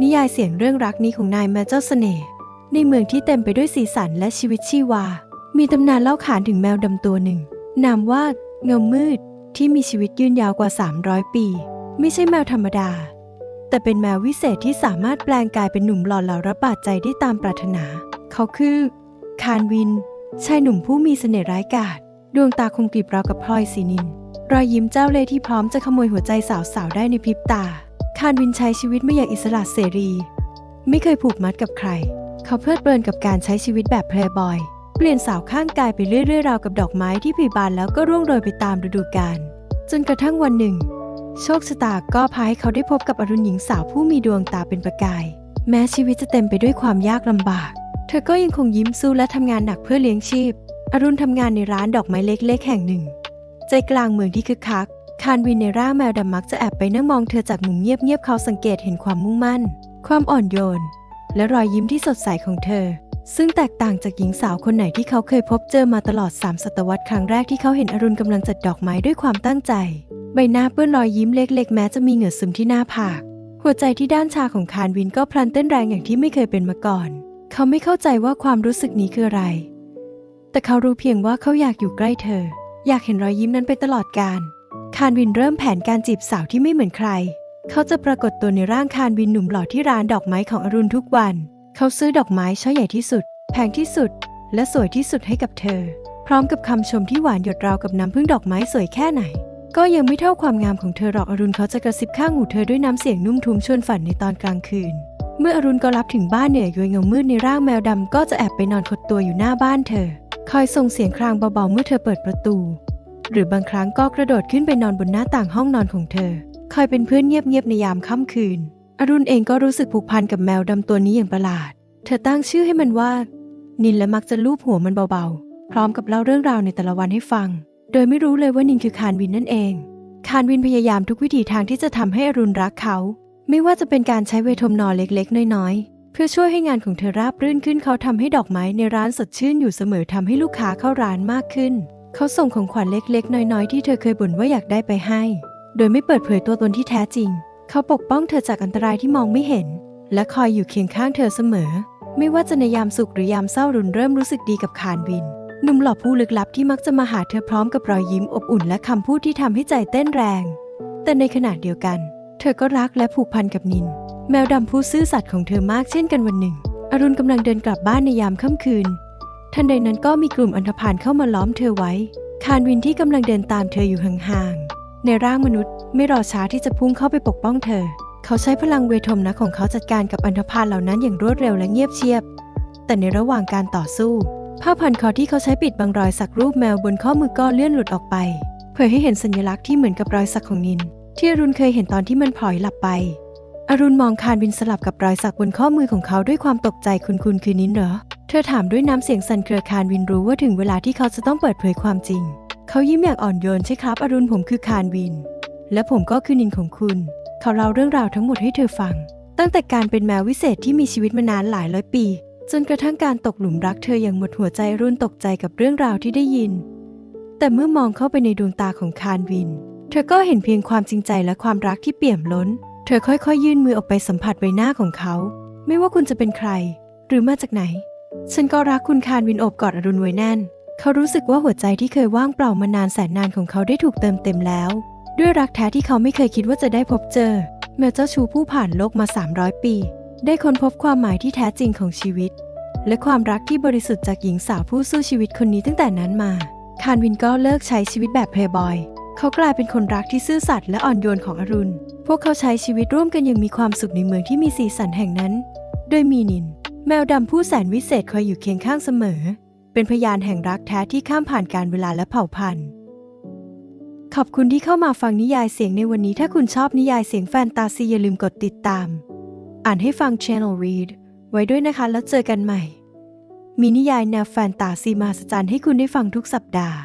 นิยายเสียงเรื่องรักนี้ของนายแมวเจ้าเสน่ห์ในเมืองที่เต็มไปด้วยสีสันและชีวิตชีวา มีตำนานเล่าขานถึงแมวดำตัวหนึ่ง นามว่าเงามืดที่มีชีวิตยืนยาวกว่า 300 ปี ไม่ใช่แมวธรรมดา แต่เป็นแมววิเศษที่สามารถแปลงกายเป็นหนุ่มหล่อเหลารับบาดใจได้ตามปรารถนา เขาคือ คานวิน ชายหนุ่มผู้มีเสน่ห์ร้ายกาจดวงตาคมกริบราวกับพลอยสีนินรอยยิ้มเจ้าเล่ห์ที่พร้อมจะขโมยหัวใจสาวๆได้ในพริบตา คานวินใช้ชีวิตไม่อย่างอิสระเสรี ไม่เคยผูกมัดกับใคร เขาเพลิดเพลินกับการใช้ชีวิตแบบเพลย์บอย เปลี่ยนสาวข้างกายไปเรื่อยๆราวกับดอกไม้ที่ผลิบานแล้วก็ร่วงโรยไปตามฤดูกาลจนกระทั่งวันหนึ่ง โชคชะตาก็พาให้เขาได้พบกับอรุณหญิงสาวผู้มีดวงตาเป็นประกาย แม้ชีวิตจะเต็มไปด้วยความยากลำบาก เธอก็ยังคงยิ้มสู้และทำงานหนักเพื่อเลี้ยงชีพ อรุณทำงานในร้านดอกไม้เล็กๆแห่งหนึ่ง ใจกลางเมืองที่คึกคัก คานวินในร่าแมวดำมักจะแอบไปนั่งมองเธอจากมุมเงียบๆเขาสังเกตเห็นความมุ่งมั่น ความอ่อนโยน และรอยยิ้มที่สดใสของเธอ ซึ่งแตกต่างจากหญิงสาวคนไหนที่เขาเคยพบเจอมาตลอด 3 ศตวรรษครั้งแรกที่เขาเห็นอรุณกำลังจัดดอกไม้ด้วยความตั้งใจ ใบหน้าเปื้อนรอยยิ้มเล็กๆ แม้จะมีเหงื่อซึมที่หน้าผาก หัวใจที่ด้านชาของคานวินก็พลันเต้นแรงอย่างที่ไม่เคยเป็นมาก่อน เขาไม่เข้าใจว่าความรู้สึกนี้คืออะไร แต่เขารู้เพียงว่าเขาอยากอยู่ใกล้เธอ อยากเห็นรอยยิ้มนั้นไปตลอดกาล คานวินเริ่มแผนการจีบสาวที่ไม่เหมือนใคร เขาจะปรากฏตัวในร่างคานวินหนุ่มหล่อที่ร้านดอกไม้ของอรุณทุกวัน เขาซื้อดอกไม้ช่อใหญ่ที่สุด แพงที่สุด และสวยที่สุดให้กับเธอ พร้อมกับคำชมที่หวานหยดราวกับน้ำพึ่งดอกไม้สวยแค่ไหน ก็ยังไม่เท่าความงามของเธอหรอกอรุณเขาจะกระซิบข้างหูเธอด้วยน้ำเสียงนุ่มทุ้มชวนฝันในตอนกลางคืน เมื่ออรุณก็รับถึงบ้านเหนื่อยยวยเงามืดในร่างแมวดำก็จะแอบไปนอนขดตัวอยู่หน้าบ้านเธอ คอยส่งเสียงครางเบาๆเมื่อเธอเปิดประตู หรือบางครั้งก็กระโดดขึ้นไปนอนบนหน้าต่างห้องนอนของเธอ คอยเป็นเพื่อนเงียบๆในยามค่ำคืน อรุณเองก็รู้สึกผูกพันกับแมวดำตัวนี้อย่างประหลาด เธอตั้งชื่อให้มันว่า นินและมักจะลูบหัวมันเบาๆ พร้อมกับเล่าเรื่องราวในแต่ละวันให้ฟัง โดยไม่รู้เลยว่านินคือคานวินนั่นเอง คานวินพยายามทุกวิถีทางที่จะทำให้อรุณรักเขา ไม่ว่าจะเป็นการใช้เวทมนอเล็กๆ น้อยๆเพื่อช่วยให้งานของเธอราบรื่นขึ้นเขาทำให้ดอกไม้ในร้านสดชื่นอยู่เสมอทำให้ลูกค้าเข้าร้านมากขึ้น เขาส่งของขวัญเล็กๆ น้อยๆ ที่เธอเคยบ่นว่าอยากได้ไปให้ โดยไม่เปิดเผยตัวตนที่แท้จริง เขาปกป้องเธอจากอันตรายที่มองไม่เห็น และคอยอยู่เคียงข้างเธอเสมอ ไม่ว่าจะในยามสุขหรือยามเศร้ารุนเริ่มรู้สึกดีกับคานวินหนุ่มหล่อผู้ลึกลับที่มักจะมาหาเธอพร้อมกับรอยยิ้มอบอุ่นและคำพูดที่ทำให้ใจเต้นแรง แต่ในขณะเดียวกัน เธอก็รักและผูกพันกับนิน แมวดำผู้ซื่อสัตย์ของเธอมากเช่นกันวันหนึ่ง อรุณกำลังเดินกลับบ้านในยามค่ำคืน ทันใดนั้นก็มีกลุ่มอันธพาลเข้ามาล้อมเธอไว้ คานวินที่กำลังเดินตามเธออยู่ห่างๆ ในร่างมนุษย์ไม่รอช้าที่จะพุ่งเข้าไปปกป้องเธอ เขาใช้พลังเวทมนะของเขาจัดการกับอันธพาลเหล่านั้นอย่างรวดเร็วและเงียบเชียบ แต่ในระหว่างการต่อสู้ ผ้าพันคอที่เขาใช้ปิดบังรอยสักรูปแมวบนข้อมือก็เลื่อนหลุดออกไป เผยให้เห็นสัญลักษณ์ที่เหมือนกับรอยสักของนิน ที่อรุณเคยเห็นตอนที่มันพลอยหลับไป อรุณมองคานวินสลับกับรอยสักบนข้อมือของเขาด้วยความตกใจคุณคุณคือนินเหรอ เธอถามด้วยน้ำเสียงสั่นเครือคานวินรู้ว่าถึงเวลาที่เขาจะต้องเปิดเผยความจริง เขายิ้มอย่างอ่อนโยนใช่ครับ อรุณผมคือคานวิน และผมก็คือนินของคุณ เขาเล่าเรื่องราวทั้งหมดให้เธอฟัง ตั้งแต่การเป็นแมววิเศษที่มีชีวิตมานานหลายร้อยปี จนกระทั่งการตกหลุมรักเธออย่างหมดหัวใจรุ่นตกใจกับเรื่องราวที่ได้ยิน แต่เมื่อมองเข้าไปในดวงตาของคานวิน เธอก็เห็นเพียงความจริงใจและความรักที่เปี่ยมล้น เธอค่อยๆ ยื่นมือออกไปสัมผัสใบหน้าของเขา ไม่ว่าคุณจะเป็นใคร หรือมาจากไหน ฉันก็รักคุณคานวินโอบกอดอรุณไว้แน่น เขารู้สึกว่าหัวใจที่เคยว่างเปล่ามานานแสนนานของเขาได้ถูกเติมเต็มแล้ว ด้วยรักแท้ที่เขาไม่เคยคิดว่าจะได้พบเจอแมวเจ้าชูผู้ผ่านโลกมา 300 ปี ได้ค้นพบความหมายที่แท้จริงของชีวิต และความรักที่บริสุทธิ์จากหญิงสาวผู้สู้ชีวิตคนนี้ตั้งแต่นั้นมา คานวินก็เลิกใช้ชีวิตแบบเพลย์บอย เขากลายเป็นคนรักที่ซื่อสัตย์และอ่อนโยนของอรุณ พวกเขาใช้ชีวิตร่วมกันอย่างมีความสุขในเมืองที่มีสีสันแห่งนั้น โดยมีนิน แมวดำผู้แสนวิเศษคอยอยู่เคียงข้างเสมอ เป็นพยานแห่งรักแท้ที่ข้ามผ่านการเวลาและเผ่าพันธุ์ ขอบคุณที่เข้ามาฟังนิยายเสียงในวันนี้ ถ้าคุณชอบนิยายเสียงแฟนตาซีอย่าลืมกดติดตาม อ่านให้ฟัง Channel Read ไว้ด้วยนะคะแล้วเจอกันใหม่ มีนิยายแนวแฟนตาซีมหัศจรรย์ให้คุณได้ฟังทุกสัปดาห์